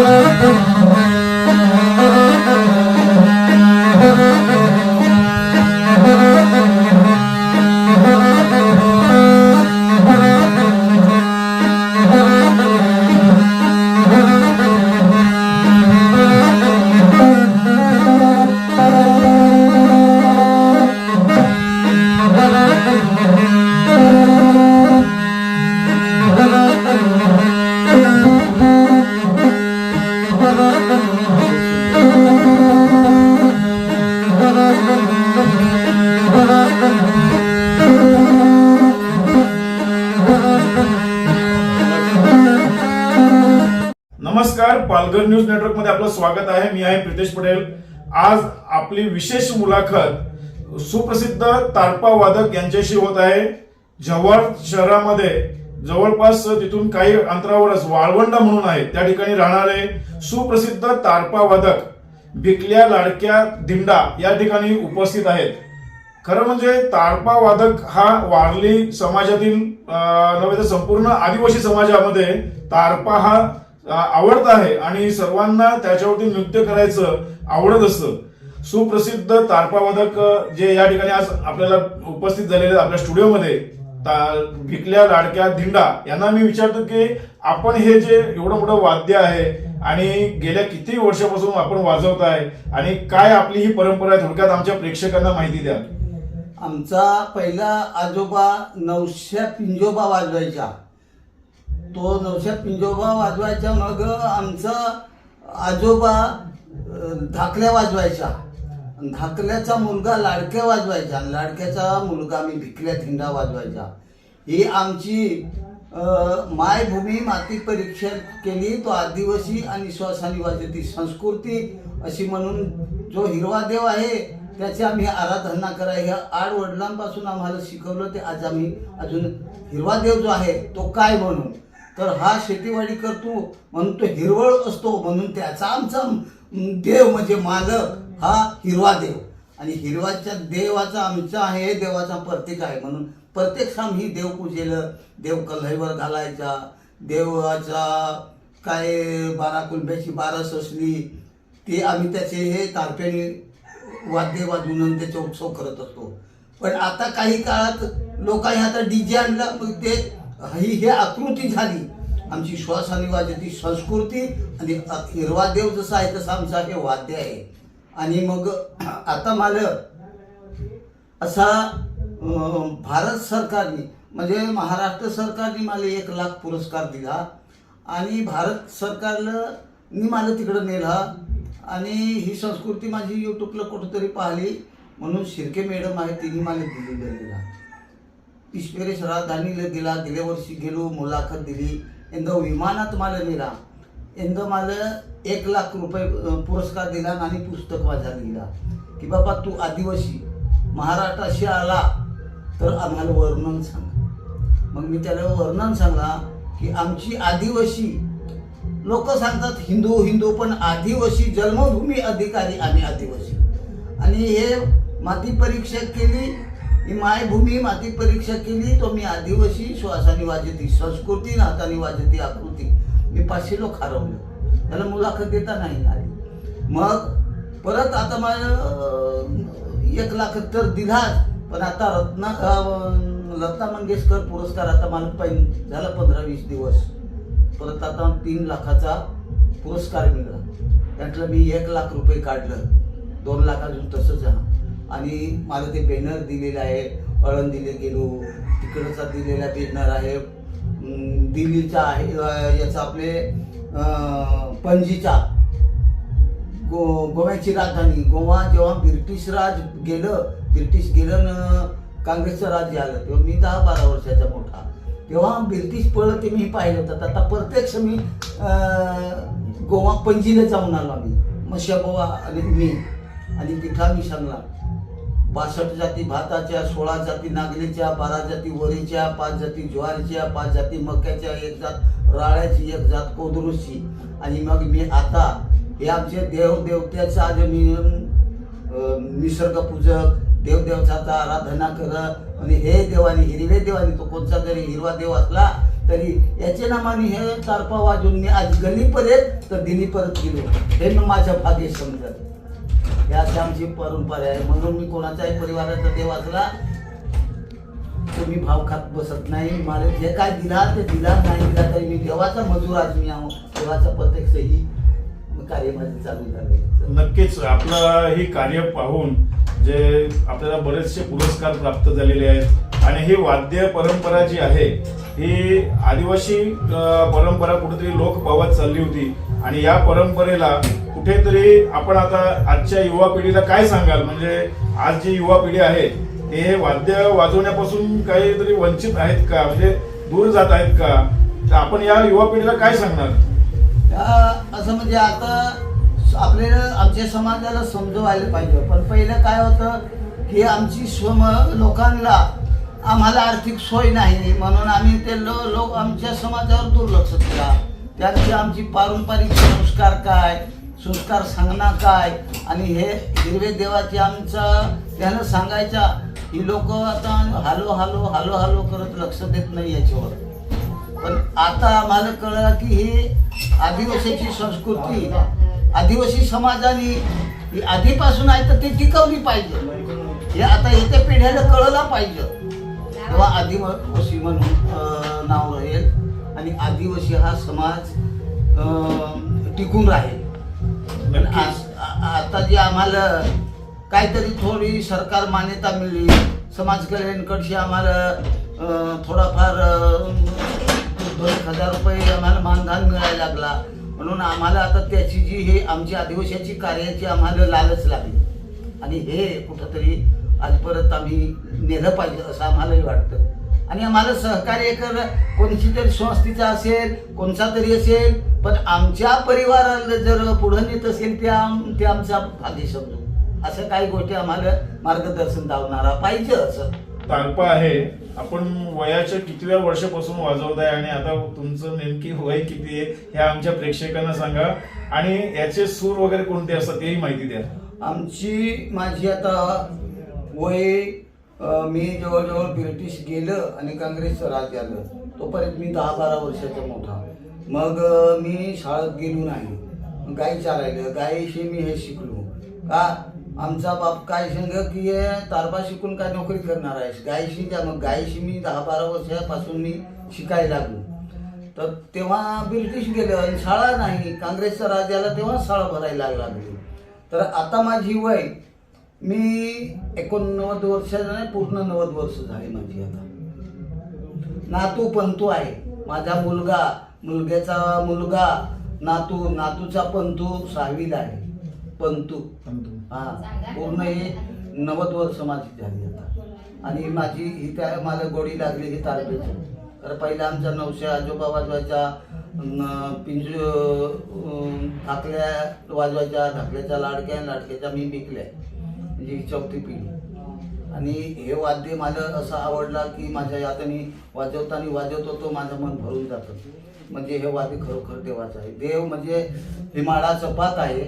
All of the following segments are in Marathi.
Oh, पालघर न्यूज नेटवर्कमध्ये आपलं स्वागत आहे. मी आहे प्रितेश पटेल. आज आपली विशेष मुलाखत सुप्रसिद्ध तारपा वादक यांच्याशी होत आहे. जव्हार शहरामध्ये जवळपास तिथून काही अंतरावरच वाळवंडा म्हणून आहे. त्या ठिकाणी राहणारे सुप्रसिद्ध तारपा वादक भिकल्या लाडक्या दिंडा या ठिकाणी उपस्थित आहेत. खरं म्हणजे तारपा वादक हा वारली समाजातील नव्हे तर संपूर्ण आदिवासी समाजामध्ये तारपा हा आवडत आहे आणि सर्वांना त्याच्यावरती नृत्य करायचं आवडत असतं. सुप्रसिद्ध तारपावादक जे या ठिकाणी आज आपल्याला उपस्थित झालेले आपल्या स्टुडिओमध्ये ता- भिकल्या लाडक्या धिंडा यांना मी विचारतो की आपण हे जे एवढं मोठं वाद्य आहे आणि गेल्या किती वर्षापासून आपण वाजवत आहे आणि काय आपली ही परंपरा आहे थोडक्यात आमच्या प्रेक्षकांना माहिती द्या. आमचा पहिला आजोबा नवश्या पिंजोबा वाजवायचा. तो नवशा पिंजोबा वाजवायच्या मग आमचा आजोबा धाकल्या वाजवायच्या धाकल्याचा मुलगा लाडक्या वाजवायचा आणि लाडक्याचा मुलगा मी भिकल्या थिंडा वाजवायचा. ही आमची मायभूमी माती परीक्षा केली तो आदिवासी आणि श्वासानी वाजवती. संस्कृती अशी म्हणून जो हिरवा देव आहे त्याची आम्ही आराधना करा ह्या आड वडिलांपासून आम्हाला शिकवलं ते आज आम्ही अजून हिरवा देव जो आहे तो काय म्हणून तर हा शेतीवाडी करतो म्हणून तो हिरवळ असतो म्हणून त्याचा आमचा देव म्हणजे मालक हा हिरवा देव. आणि हिरवाच्या देवाचा आमचा आहे देवाचा प्रतीक आहे म्हणून प्रत्येक साम ही देव पूजेलं देव कल्हईवर घालायचा देवाचा काय बारा कुंभ्याची बारस असली ते आम्ही त्याचे हे तारप्याने वाद्य वाजून त्याचा उत्सव करत असतो. पण आता काही काळात लोकांनी आता डीजे आणला ते ही हे आकृती झाली. आमची श्वास आणि वाद्याची संस्कृती आणि हिरवा देव जसा आहे तसं आमचा हे वाद्य आहे. आणि मग आता मला असा भारत सरकारने म्हणजे महाराष्ट्र सरकारने मला एक लाख पुरस्कार दिला. आणि भारत सरकारनं मला तिकडं नेला. आणि ही संस्कृती माझी यूट्यूबला कुठंतरी पाहिली. म्हणून शिर्के मॅडम आहे तिने मला दिलेलं दिलेला ईश्वरेश राजधानीला गेला गेल्या वर्षी गेलो मुलाखत दिली. यंदा विमानात मला नेला. यंदा मला एक लाख रुपये पुरस्कार दिला आणि पुस्तक वाचा दिला की बाबा तू आदिवासी महाराष्ट्राशी आला तर आम्हाला वर्णन सांग. मग मी त्याला वर्णन सांगला की आमची आदिवासी लोक सांगतात हिंदू हिंदू पण आदिवासी जन्मभूमी अधिकारी आम्ही आदिवासी. आणि हे माती परीक्षा केली ही मायभूमी माती परीक्षा केली तो मी आदिवासी श्वासाने वाजती संस्कृती आणि हाताने वाजती आकृती. मी पाचशे लोक हरवले. त्याला मुलाखत देता नाही आली. मग परत आता माझं एक लाख तर दिलाच पण आता रत्ना लता मंगेशकर पुरस्कार आता मला पैन झाला पंधरा वीस दिवस. परत आता तीन लाखाचा पुरस्कार मिळाला. त्यातलं मी एक लाख रुपये काढलं. दोन लाख अजून तसंच आहे. आणि मला ते बॅनर दिलेलं आहे अळंदीला गेलो तिकडचा दिलेला बॅनर आहे. दिल्लीचा आहे याचा आपले पणजीचा. गो गोव्याची राजधानी. गोवा जेव्हा ब्रिटिश राज गेलं ब्रिटिश गेलं काँग्रेसचं राज्य आलं तेव्हा मी दहा बारा वर्षाचा मोठा. तेव्हा ब्रिटिश पळत ते मी पाहिलं होतं. आता प्रत्यक्ष मी गोवा पणजीला जाऊन आलो आम्ही. मशाबोवा आणि मी. आणि तिथं मी सांगला बासष्ट जाती भाताच्या सोळा जाती नागलीच्या बारा जाती वरीच्या पाच जाती ज्वारीच्या पाच जाती मक्याच्या एक जात राळ्याची एक जात कोदरूची. आणि मग मी आता हे आमचे देवदेवत्याचा आज मी निसर्गपूजक निसर्ग पूजक देवदेवताचा आराधना कर आणि हे देवानी हिरवे देवानी तो कोणता जरी हिरवा देव असला तरी याचे नामाने हे तारपा वाजून मी आज गल्लीपर्यंत तर दिनीपर्यंत परत गेलो. हे मी माझ्या भाग्य समजत. ही अशी आमची परंपरा आहे. म्हणून मी कोणाच्याही परिवाराचा देव असला तुम्ही भाव खात बसत नाही. मला जे काय दिला ते दिला नाही दिला तरी मी देवाचा मजूर आज मी आहो. देवाचा प्रत्यक्ष ही कार्य माझे चालू झाले नक्कीच. आपलं हे कार्य पाहून जे आपल्याला बरेचसे पुरस्कार प्राप्त झालेले आहेत. आणि ही वाद्य परंपरा जी आहे ही आदिवासी परंपरा कुठेतरी लोक पावत चालली होती. आणि या परंपरेला कुठेतरी आपण आता आजच्या युवा पिढीला काय सांगाल? म्हणजे आज जी युवा पिढी आहे ते वाद्य वाजवण्यापासून काहीतरी वंचित आहेत का? म्हणजे दूर जात आहेत का? तर आपण या युवा पिढीला काय सांगणार? असं म्हणजे आता आपल्याला आमच्या समाजाला समजवायला पाहिजे. पण पहिलं काय होतं की आमची सम लोकांना आम्हाला आर्थिक सोय नाही म्हणून आम्ही ते लो लोक आमच्या समाजावर दुर्लक्ष केला. त्यांची आमची पारंपरिक संस्कार काय? संस्कार सांगणार काय? आणि हे हिरवे देवाचे आमचं त्यानं सांगायचा ही लोक आता हालो हालो हालो हालो करत लक्ष देत नाही याच्यावर. पण आता आम्हाला कळलं की ही आदिवासीची संस्कृती आदिवासी समाजाने ही आधीपासून आहे तर ती टिकवली पाहिजे. हे आता येत्या पिढ्याला कळलं पाहिजे. तेव्हा आदिवासी म्हणून नाव राहील. आणि आदिवासी हा समाज टिकून राहील. आता जी आम्हाला काहीतरी थोडी सरकार मान्यता मिळली समाज कल्याणकडची आम्हाला थोडाफार दोन हजार रुपये आम्हाला मानधन मिळायला लागला. म्हणून आम्हाला आता त्याची जी हे आमची आदिवासीची कार्याची आम्हाला लालच लागली. आणि हे कुठंतरी आज परत आम्ही नेलं पाहिजे असं आम्हालाही वाटतं. आणि आम्हाला सहकार्य कर कोणची तरी संस्थेचा असेल कोणचा तरी असेल पण आमच्या परिवाराला जर पुढं नेत असेल ते आम ते आमचा भाग्य समजू असं काही गोष्टी आम्हाला मार्गदर्शन दावणारा पाहिजे असं. तारपा आहे. आपण वयाच्या कितव्या वर्षापासून वाजवताय आणि आता तुमचं नेमकी वय किती आहे हे आमच्या प्रेक्षकांना सांगा. आणि याचे सूर वगैरे कोणते असतात तेही माहिती द्या. आमची माझी आता वय अं, मी जवळजवळ ब्रिटिश गेलं आणि काँग्रेसचं राज आलं. तोपर्यंत मी दहा बारा वर्षाचा मोठा. मग मी शाळेत गेलो नाही. गाई चालायलं गायीशी मी हे शिकलो? का आमचा बाप काय सांग की तारपा तारबा शिकून काय नोकरी करणार आहेस? गायीशी द्या. मग गायीशी मी दहा बारा वर्षापासून मी शिकायला लागलो. तर तेव्हा ब्रिटिश गेलं आणि शाळा नाही. काँग्रेसचा राज आला तेव्हा शाळा भरायला लागली तर आता माझी वय मी एकोणनव्वद वर्ष पूर्ण नव्वद वर्ष झाली माझी आता. नातू पंतू आहे. माझा मुलगा मुलग्याचा मुलगा नातू नातूचा पंतू सहावीला आहे. पंतू. हा पूर्ण हे नव्वद वर्ष माझी झाली आता. आणि माझी ही त्या मला गोडी लागली ही तारखेची तर पहिला आमचा नवशे आजोबा वाजवायचा न- पिंजू ढाकल्या वाजवायच्या ढाकल्याच्या लाडक्या लाडक्याच्या मी विकल्या म्हणजे ही चौथी पिढी. आणि हे वाद्य मला असं आवडला की माझ्या आता मी वाजवताना वाजवत होतो माझं मन भरून जातं. म्हणजे हे वादी खरोखर देवाचं आहे. देव म्हणजे हिमाळा चपात आहे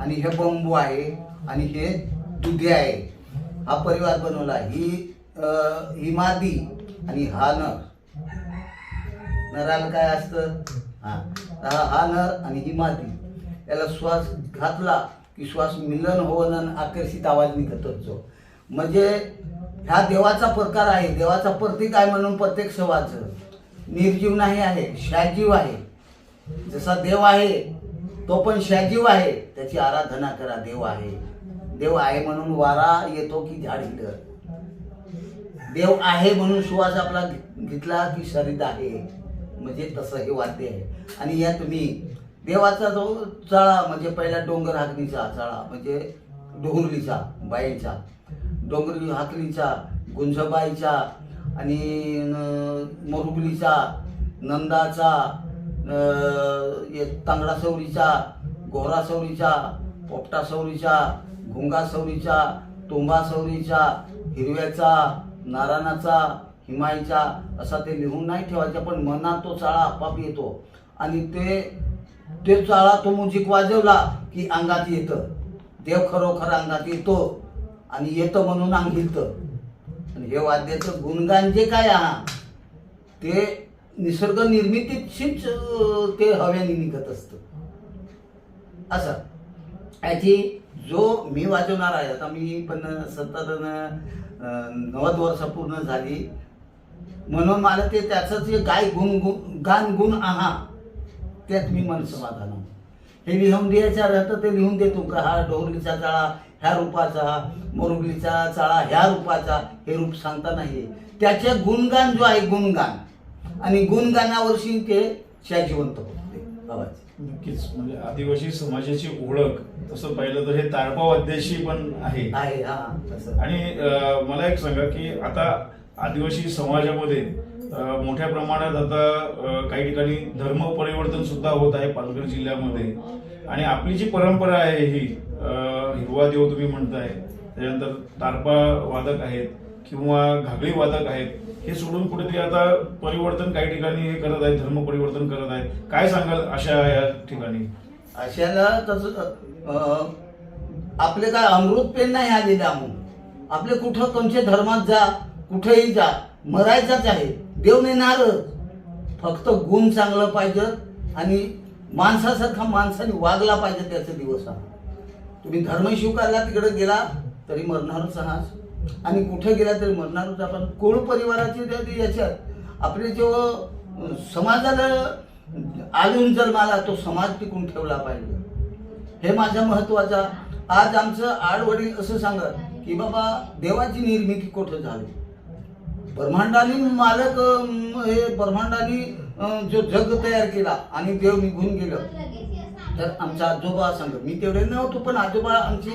आणि हे बंबू आहे आणि हे दुधे आहे. हा परिवार बनवला. ही हिमादी ही मादी आणि हा नर. नराला काय असतं? हा. हा नर आणि ही मादी. याला श्वास घातला की श्वास मिलन होऊन आकर्षित आवाज निघत असतो. म्हणजे ह्या देवाचा प्रकार आहे. देवाचा प्रतीक आहे म्हणून प्रत्येक सवाचं निर्जीव नाही आहे शाजीव आहे. जसा देव आहे तो पण शाजीव आहे. त्याची आराधना करा देव आहे. देव आहे म्हणून वारा येतो की झाड हिडर देव आहे म्हणून सुवास आपला घेतला की शरीर आहे. म्हणजे तसं हे वाद्य आहे. आणि या तुम्ही देवाचा जो चाळा म्हणजे पहिला डोंगर हाकणीचा चाळा म्हणजे डोंगरीचा बाईचा डोंगर हाकलीचा गुंजबाईचा आणि न- नंदाचा अं, तांगडा सवरीचा गोरा सवरीचा पोपटा सवरीचा घुंगा सवरीचा तोंबा सवरीचा हिरव्याचा नारायणाचा हिमाईचा असा ते लिहून नाही ठेवायचा पण मनात तो चाळा आपाप येतो. आणि ते ते चाळा तो म्युझिक वाजवला की अंगात येतं. देव खरोखर अंगात येतो आणि येतं म्हणून अंग हिलतं. हे वाद्याचं गुणगान जे काय आहात ते निसर्ग निर्मितीशीच ते हव्याने निघत असतं. असं. याची जो मी वाचवणार आहे आता मी पण सत्तर नव्वद वर्ष पूर्ण झाली. म्हणून मला ते त्याचं जे गाय गुण गुण गान गुण आहा त्यात मी मन समाधान हे लिहून द्यायचं राहतं ते लिहून देतो का हा डोरलीचा चाळा ह्या रूपाचा मोरगलीचा चाळा ह्या रूपाचा हे रूप सांगता नाही त्याचे गुणगान जो आहे गुणगान. आणि गुणगानावरशी ते शाजिवंत होते. नक्कीच. म्हणजे आदिवासी समाजाची ओळख तसं पाहिलं तर हे तारपा वाद्याशी पण आहे. हा आणि मला एक सांगा की आता आदिवासी समाजामध्ये मोठ्या प्रमाणात आता काही ठिकाणी धर्म परिवर्तन सुद्धा होत आहे पालघर जिल्ह्यामध्ये. आणि आपली जी परंपरा आहे ही हिरवा देव तुम्ही म्हणताय त्याच्यानंतर तारपा वादक आहेत किंवा घागळी वादक आहेत हे सोडून कुठेतरी आता परिवर्तन काही ठिकाणी हे करत आहेत धर्म परिवर्तन करत आहेत. काय सांगाल अशा या ठिकाणी? अशाला तसं आपले काय अमृत पेन नाही आलेले आम्ही आपले कुठं कोणत्या धर्मात जा कुठेही जा मरायचाच आहे. देव नेणारच फक्त गुण चांगलं पाहिजे आणि माणसासारखा माणसाने वागला पाहिजे त्याचा दिवस हा. तुम्ही धर्म स्वीकारला तिकडे गेला तरी मरणारच आहात आणि कुठे गेला तरी मरणारच आपण कोळ परिवाराचे याच्यात आपले जो समाजाला आलून जन्माला तो समाज टिकून ठेवला पाहिजे. हे माझ्या महत्त्वाचा. आज आमचं आडवडील असं सांगत की बाबा देवाची निर्मिती कुठं झाली? ब्रह्मांडाने मालक हे ब्रह्मांडाने जो जग तयार केला आणि देव निघून गेलं. तर आमचा आजोबा सांग मी तेवढे नव्हतो पण आजोबा आमची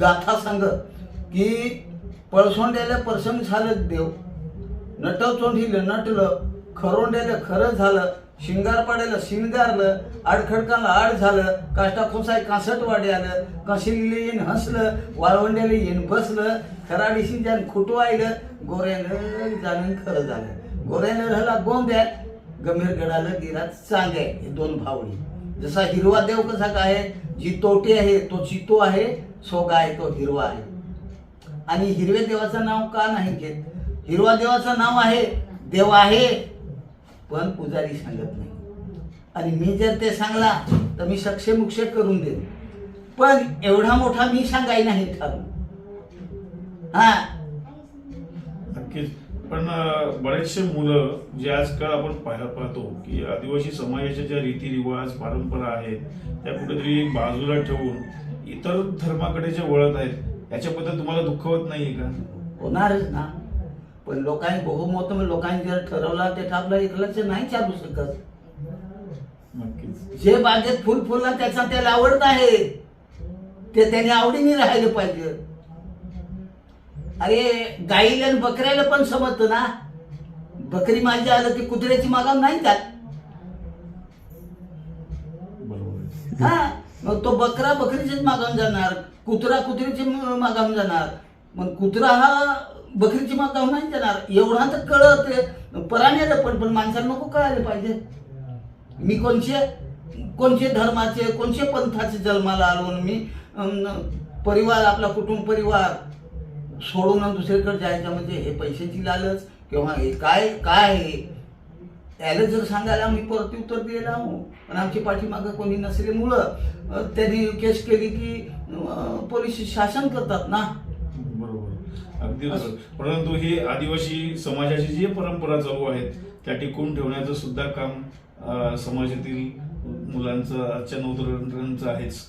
गाथा सांगत की पळसोंड्याला प्रसंग झालं देव. नटचोंडीलं नटलं खरोंड्याला खरं झालं शिंगार पाड्याला शिंगारलं आडखडकाला आड झालं काष्टा खोसाय कासट वाडे आलं कशिलीले येईन हसलं वाळवंड्याला येईन बसलं खराडीशी जाण खुटवायलं गोऱ्यानं जाणून खरं झालं. गोऱ्यानं राहिला गोंब्या गंभीर गडाला गिरात चांगे हे दोन भावडी जसा हिरवा देव कसा काय जी तोटी आहे तो चितो आहे सोगा आहे तो हिरवा आहे. आणि हिरव्या देवाचं नाव का नाही घेत? हिरवा देवाचं नाव आहे देव आहे पण पुजारी सांगत नाही. आणि मी जर ते सांगला तर मी सक्षमुक्ष करून देईन. पण एवढा मोठा मी सांगाय नाही ठरून हा? नक्कीच. पण बरेचसे मुलं जे आजकाल आपण पाहायला पाहतो की आदिवासी समाजाच्या ज्या रीतिरिवाज परंपरा आहेत त्या कुठेतरी बाजूला ठेवून इतर धर्माकडे जे वळत आहेत याच्याबद्दल तुम्हाला दुःख होत नाहीये का? होणारच ना. पण लोकांनी बहुमत लोकांनी जर ठरवला ते आपलं एकलंच नाही चालू शकत. जे बागेत फुल फुलला त्याचा त्याला आवडत आहे. ते त्याने आवडीने राहिलं पाहिजे. अरे गाईला आणि बकऱ्याला पण समजत ना. बकरी माझी आलं की कुत्र्याची मागाव नाही आहे. हा मग तो बकरा बकरीचीच मागावून जाणार. कुत्रा कुत्रीची मागावून जाणार. मग कुत्रा हा बकरीची मागावून नाही जाणार. एवढा तर कळत. पराण्याला पण पण माणसाला नको कळायला पाहिजे. मी कोणचे? कोणचे धर्माचे कोणचे पंथाचे जन्माला आलो मी परिवार आपला कुटुंब परिवार सोडून आणि दुसरीकडे जायचं म्हणजे हे पैशाची लालच किंवा हे काय काय आहे त्याला जर सांगायला मी परत उत्तर द्यायला हवं. पण आमची पाठीमागं कोणी नसल्यामुळं मुलं त्यांनी केस केली की पोलीस शासन करतात ना. बरोबर. अगदी बरोबर. परंतु हे आदिवासी समाजाची जी परंपरा चालू आहेत त्या टिकून ठेवण्याचं सुद्धा काम समाजातील मुलांचं आजच्या नवतरुणांचं आहेच.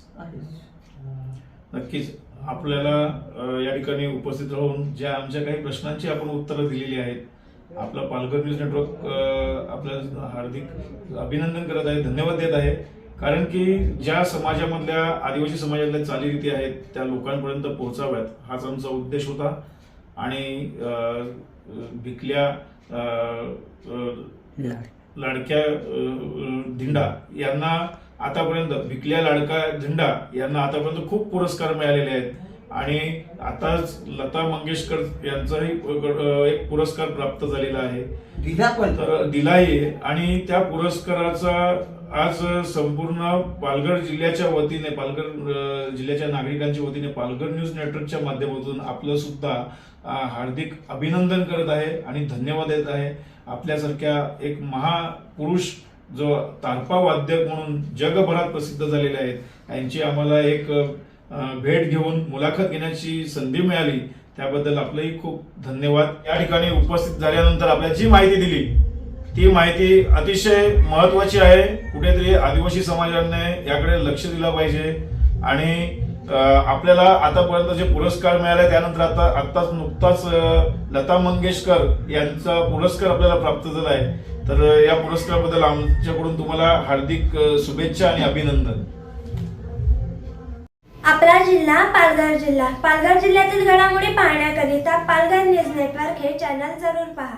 नक्कीच आपल्याला या ठिकाणी उपस्थित राहून ज्या आमच्या काही प्रश्नांची आपण उत्तरं दिलेली आहेत आपलं पालघर न्यूज नेटवर्क अ, आपलं हार्दिक अभिनंदन करत आहे धन्यवाद देत आहे. कारण की ज्या समाजामधल्या आदिवासी समाजातल्या चालीरीती आहेत त्या लोकांपर्यंत पोहोचाव्यात हाच आमचा उद्देश होता. आणि भिकल्या लाडक्या धिंडा यांना आतापर्यंत विकल्या लाडका झेंडा यांना आतापर्यंत खूप पुरस्कार मिळालेले आहेत. आणि आताच लता मंगेशकर यांचाही एक पुरस्कार प्राप्त झालेला आहे. दिला पण. दिलाही आहे. आणि त्या पुरस्काराचा आज संपूर्ण पालघर जिल्ह्याच्या वतीने पालघर जिल्ह्याच्या नागरिकांच्या वतीने पालघर न्यूज नेटवर्कच्या माध्यमातून आपलं सुद्धा हार्दिक अभिनंदन करत आहे आणि धन्यवाद देत आहे. आपल्यासारख्या एक महापुरुष जो तारपा वाद्यक म्हणून जगभरात प्रसिद्ध झालेले आहेत यांची आम्हाला एक भेट घेऊन मुलाखत घेण्याची संधी मिळाली. त्याबद्दल आपलंही खूप धन्यवाद. या ठिकाणी उपस्थित झाल्यानंतर आपल्याला जी माहिती दिली ती माहिती अतिशय महत्वाची आहे. कुठेतरी आदिवासी समाजाने याकडे लक्ष दिलं पाहिजे. आणि आपल्याला आतापर्यंत जे पुरस्कार मिळाले त्यानंतर आता आत्ताच नुकताच लता मंगेशकर यांचा पुरस्कार आपल्याला प्राप्त झाला आहे. तर या पुरस्काराबद्दल आमच्याकडून तुम्हाला हार्दिक शुभेच्छा आणि अभिनंदन. आपला जिल्हा पालघर जिल्हा. पालघर जिल्ह्यातील घडामोडी पाहण्याकरिता पालघर न्यूज नेटवर्क हे चॅनल जरूर पहा.